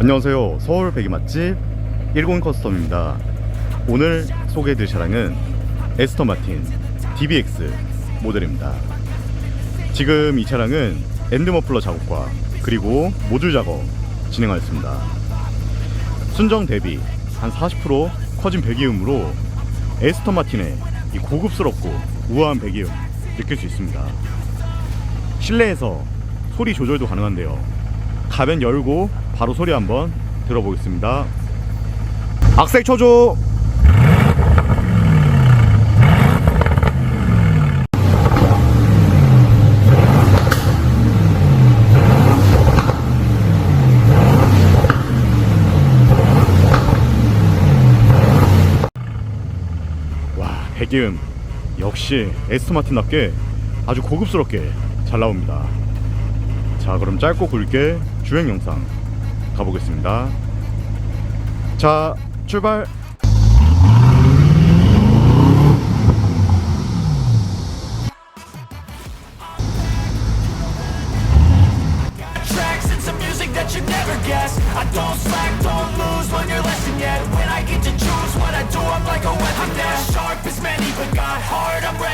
안녕하세요. 서울 배기 맛집 10 커스텀입니다. 오늘 소개해드릴 차량은 에스터 마틴 DBX 모델입니다. 지금 이 차량은 엔드 머플러 작업과 그리고 모듈 작업 진행하였습니다. 순정 대비 한 40% 커진 배기음으로 에스터 마틴의 이 고급스럽고 우아한 배기음 느낄 수 있습니다. 실내에서 소리 조절도 가능한데요. 가변 열고 바로 소리 한번 들어보겠습니다. 악셀 쳐줘. 와 배기음 역시 에스토마틴답게 아주 고급스럽게 잘 나옵니다. 자 그럼 짧고 굵게 주행 영상 가보겠습니다. 자 출발. I'm like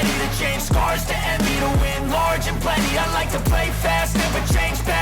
plenty, I like to play fast, never change back.